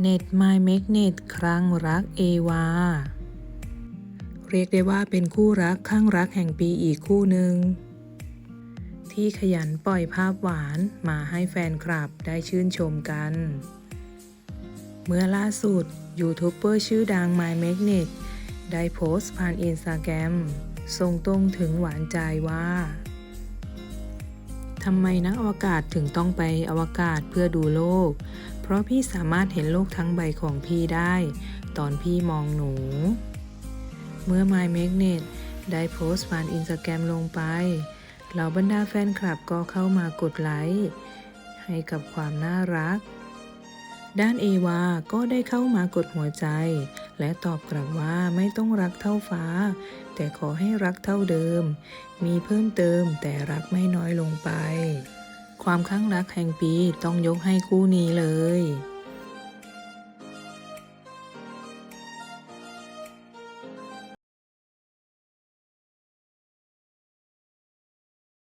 เน็ตไมเมกเนตครั้งรักเอวา เรียกได้ว่าเป็นคู่รักข้างรักแห่งปีอีกคู่หนึ่ง ที่ขยันปล่อยภาพหวานมาให้แฟนคลับได้ชื่นชมกัน เมื่อล่าสุด ยูทูบเบอร์ชื่อดัง My Magnet ได้โพสต์ผ่านอินสตาแกรมส่งตรงถึงหวานใจว่า ทำไมนักอวกาศถึงต้องไปอวกาศเพื่อดูโลก เพราะพี่สามารถเห็นโลกทั้งใบของพี่ได้ ตอนพี่มองหนู เมื่อ My Magnet ได้โพสต์ผ่านอินสตาแกรมลงไป เหล่าบรรดาแฟนคลับก็เข้ามากดไลค์ให้กับความน่ารัก ด้านเอวาก็ได้เข้ามากดหัวใจ และตอบกลับว่าไม่ต้องรักเท่าฟ้า แต่ขอให้รักเท่าเดิม มีเพิ่มเติมแต่รักไม่น้อยลงไป ความข้างรักแห่งปีต้องยกให้คู่นี้เลย